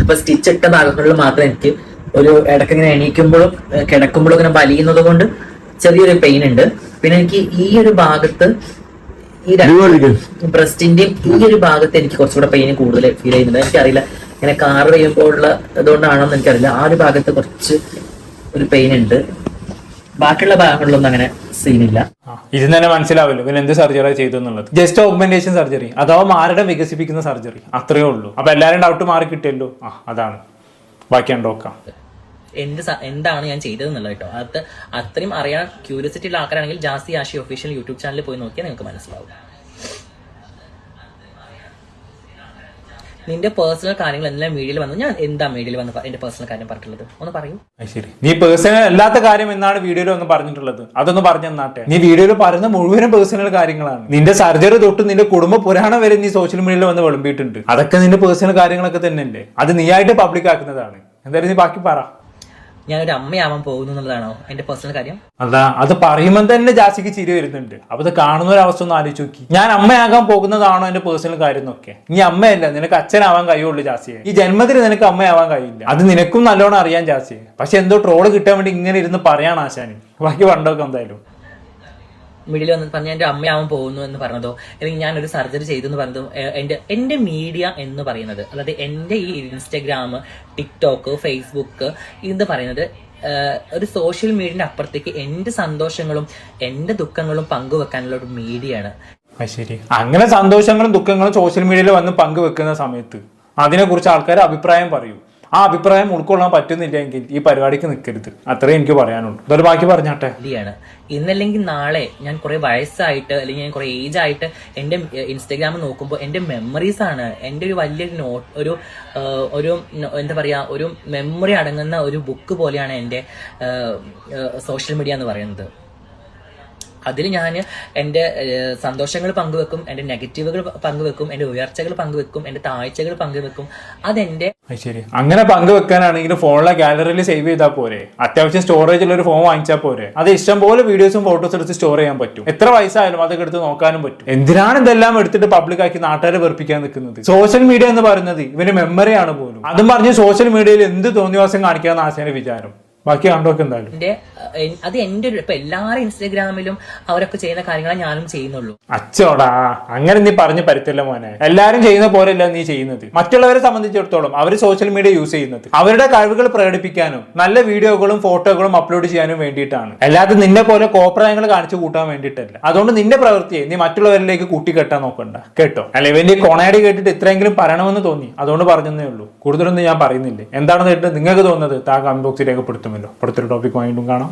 ഇപ്പൊ സ്റ്റിച്ച് ഇട്ട ഭാഗങ്ങളിൽ മാത്രം എനിക്ക് ഒരു ഇടയ്ക്ക് ഇങ്ങനെ എണീക്കുമ്പോഴും കിടക്കുമ്പോഴും ഇങ്ങനെ വലിയുന്നത് കൊണ്ട് ചെറിയൊരു പെയിൻ ഉണ്ട്. പിന്നെ എനിക്ക് ഈ ഒരു ഭാഗത്ത് ഈ ബ്രസ്റ്റിന്റെയും ഈ ഒരു ഭാഗത്ത് എനിക്ക് കുറച്ചുകൂടെ പെയിൻ കൂടുതൽ ഫീൽ ചെയ്യുന്നുണ്ട്. എനിക്കറിയില്ല ഇങ്ങനെ കാർ ചെയ്യുമ്പോഴുള്ള ഇതുകൊണ്ടാണോ എന്ന് എനിക്കറിയില്ല. ആ ഒരു ഭാഗത്ത് കുറച്ച് ഒരു പെയിൻ ഉണ്ട്. ബാക്കിയുള്ള ഭാഗങ്ങളിലൊന്നും അങ്ങനെ സീനില്ല ഇതിന് തന്നെ മനസ്സിലാവില്ല. പിന്നെ എന്ത് സർജറി ചെയ്തു എന്നുള്ളത്. ജസ്റ്റ് ഓഗ്മെന്റേഷൻ സർജറി അഥവാ മാരടം വികസിപ്പിക്കുന്ന സർജറി അത്രയേ ഉള്ളൂ. അപ്പൊ എല്ലാവരും ഡൗട്ട് മാറി കിട്ടിയല്ലോ. ആ അതാണ്. ബാക്കി ഉണ്ടോക്കാം എന്ത് എന്താണ് ഞാൻ ചെയ്തതെന്നുള്ളത് കേട്ടോ. അത് അത്രയും അറിയാൻ ക്യൂരിയോസിറ്റി ഉള്ള ആൾക്കാരാണെങ്കിൽ ജാസി ആഷി ഒഫീഷ്യൽ യൂട്യൂബ് ചാനലിൽ പോയി നോക്കിയാൽ നിങ്ങൾക്ക് മനസ്സിലാവും. നിന്റെ പേഴ്സണൽ കാര്യങ്ങൾ എല്ലാം മീഡിയയിൽ വന്നു? ഞാൻ എന്താ മീഡിയയിൽ വന്ന് എന്റെ പേഴ്സണൽ കാര്യം പറഞ്ഞിട്ടുള്ളത്? ഒന്ന് പറയൂ. ശരി. നീ പേഴ്സണൽ അല്ലാത്ത കാര്യം എന്നാണ് വീഡിയോയിൽ ഒന്ന് പറഞ്ഞിട്ടുള്ളത്? അതൊന്ന് പറഞ്ഞു തന്നാട്ടെ. നീ വീഡിയോയിൽ പറയുന്ന മുഴുവനും പേഴ്സണൽ കാര്യങ്ങളാണ്. നിന്റെ സർജറി തൊട്ട് നിന്റെ കുടുംബ പുരാണം വരെ നീ സോഷ്യൽ മീഡിയയിൽ വന്ന് വിളമ്പിയിട്ടുണ്ട്. അതൊക്കെ നിന്റെ പേഴ്സണൽ കാര്യങ്ങളൊക്കെ തന്നെയല്ലേ? അത് നീ ആയിട്ട് പബ്ലിക് ആക്കുന്നതാണ്. എന്തായാലും നീ ബാക്കി പറ. ഞാനൊരു അമ്മയാവാൻ പോകുന്നു എന്നുള്ളതാണോ എന്റെ പേഴ്സണൽ കാര്യം? അതാ അത് പറയുമ്പോൾ തന്നെ ജാസിക്ക് ചിരി വരുന്നുണ്ട്. അപ്പൊ അത് കാണുന്ന ഒരു അവസ്ഥ ഒന്ന് ആലോചിച്ച് നോക്കി. ഞാൻ അമ്മയാകാൻ പോകുന്നതാണോ എന്റെ പേഴ്സണൽ കാര്യം എന്നൊക്കെ നീ അമ്മയല്ല നിനക്ക് അച്ഛനാവാൻ കഴിയുള്ളൂ ജാസിയെ. ഈ ജന്മത്തിൽ നിനക്ക് അമ്മയാവാൻ കഴിയില്ല. അത് നിനക്കും നല്ലോണം അറിയാൻ ജാസിയെ. പക്ഷെ എന്തോ ട്രോൾ കിട്ടാൻ വേണ്ടി ഇങ്ങനെ ഇരുന്ന് പറയാണ് ആശാന്. ബാക്കി പണ്ടൊക്കെ എന്തായാലും. മീഡിയയിൽ വന്ന് പറഞ്ഞ എന്റെ അമ്മയാവാൻ പോകുന്നു എന്ന് പറഞ്ഞതോ അല്ലെങ്കിൽ ഞാൻ ഒരു സർജറി ചെയ്തു എന്ന് പറഞ്ഞതോ എന്റെ എന്റെ മീഡിയ എന്ന് പറയുന്നത് അതായത് എന്റെ ഈ ഇൻസ്റ്റഗ്രാം ടിക്ടോക്ക് ഫേസ്ബുക്ക് ഇത് പറയുന്നത് ഒരു സോഷ്യൽ മീഡിയന്റെ അപ്പുറത്തേക്ക് എന്റെ സന്തോഷങ്ങളും എന്റെ ദുഃഖങ്ങളും പങ്കുവെക്കാനുള്ള ഒരു മീഡിയയാണ്. ശരി. അങ്ങനെ സന്തോഷങ്ങളും ദുഃഖങ്ങളും സോഷ്യൽ മീഡിയയിൽ വന്ന് പങ്കുവെക്കുന്ന സമയത്ത് അതിനെക്കുറിച്ച് ആൾക്കാർ അഭിപ്രായം പറയൂ. ആ അഭിപ്രായം ഉൾക്കൊള്ളാൻ പറ്റുന്നില്ലെങ്കിൽ ഈ പരിപാടിക്ക് നിൽക്കരുത് അത്രേ എനിക്ക് പറയാനുള്ളൂ. ഇതൊരു ബാക്കി പറഞ്ഞാട്ടെ? ഇന്നല്ലെങ്കിൽ നാളെ ഞാൻ കുറെ വയസ്സായിട്ട് അല്ലെങ്കിൽ ഞാൻ കുറെ ഏജ് ആയിട്ട് എന്റെ ഇൻസ്റ്റഗ്രാം നോക്കുമ്പോൾ എന്റെ മെമ്മറീസ് ആണ്. എന്റെ ഒരു വലിയൊരു നോട്ട് ഒരു ഒരു എന്താ പറയാ ഒരു മെമ്മറി അടങ്ങുന്ന ഒരു ബുക്ക് പോലെയാണ് എന്റെ സോഷ്യൽ മീഡിയ എന്ന് പറയുന്നത്. അതിൽ ഞാൻ എന്റെ സന്തോഷങ്ങൾ പങ്കുവെക്കും എന്റെ നെഗറ്റീവുകൾ പങ്കുവെക്കും എന്റെ ഉയർച്ചകൾ പങ്കുവെക്കും എന്റെ താഴ്ചകൾ പങ്കുവെക്കും. അതെന്റെ അത് ശരി. അങ്ങനെ പങ്കുവെക്കാനാണെങ്കിൽ ഫോണിലെ ഗാലറിയിൽ സേവ് ചെയ്താൽ പോരെ. അത്യാവശ്യം സ്റ്റോറേജ് ഉള്ള ഒരു ഫോൺ വാങ്ങിച്ചാൽ പോരെ. അത് ഇഷ്ടം പോലെ വീഡിയോസും ഫോട്ടോസ് എടുത്ത് സ്റ്റോർ ചെയ്യാൻ പറ്റും. എത്ര വയസ്സായാലും അതൊക്കെ എടുത്ത് നോക്കാനും പറ്റും. എന്തിനാണ് ഇതെല്ലാം എടുത്തിട്ട് പബ്ലിക് ആക്കി നാട്ടുകാരെ വെറുപ്പിക്കാൻ നിൽക്കുന്നത്? സോഷ്യൽ മീഡിയ എന്ന് പറയുന്നത് ഇവന് മെമ്മറിയാണ് പോലും. അതും പറഞ്ഞ് സോഷ്യൽ മീഡിയയിൽ എന്ത് തോന്നിവാസം കാണിക്കാന്ന് ആശാന്റെ വിചാരം. ബാക്കി കണ്ടോക്കെ എന്തായാലും. എന്റെ അത് എന്റെ ഒരു ഇപ്പൊ എല്ലാവരും ഇൻസ്റ്റഗ്രാമിലും അവരൊക്കെ ചെയ്യുന്ന കാര്യങ്ങളെ ഞാനും ചെയ്യുന്നുള്ളൂ. അച്ചോടാ അങ്ങനെ നീ പറഞ്ഞു പരത്തില്ല മോനെ. എല്ലാരും ചെയ്യുന്ന പോലെയല്ല നീ ചെയ്യുന്നത്. മറ്റുള്ളവരെ സംബന്ധിച്ചിടത്തോളം അവർ സോഷ്യൽ മീഡിയ യൂസ് ചെയ്യുന്നത്. അവരുടെ കഴിവുകൾ പ്രകടിപ്പിക്കാനും നല്ല വീഡിയോകളും ഫോട്ടോകളും അപ്ലോഡ് ചെയ്യാനും വേണ്ടിയിട്ടാണ്. അല്ലാതെ നിന്നെ പോലെ കോപ്രായങ്ങൾ കാണിച്ചു കൂട്ടാൻ വേണ്ടിയിട്ടല്ല. അതുകൊണ്ട് നിന്റെ പ്രവൃത്തിയെ നീ മറ്റുള്ളവരിലേക്ക് കൂട്ടിക്കെട്ടാൻ നോക്കണ്ട. കേട്ടോ? അല്ല ഈ കൊണയടി കേട്ടിട്ട് ഇത്രയെങ്കിലും പറയണമെന്ന് തോന്നി. അതുകൊണ്ട് പറഞ്ഞതേ ഉള്ളൂ. കൂടുതലൊന്നും ഞാൻ പറയുന്നില്ലേ. എന്താണെന്ന് കേട്ടിട്ട് നിങ്ങൾക്ക് തോന്നുന്നത്? താ കമന്റ് ബോക്സിൽ രേഖപ്പെടുത്തുമല്ലോ അടുത്തൊരു ടോപ്പിക് വീണ്ടും കാണാം.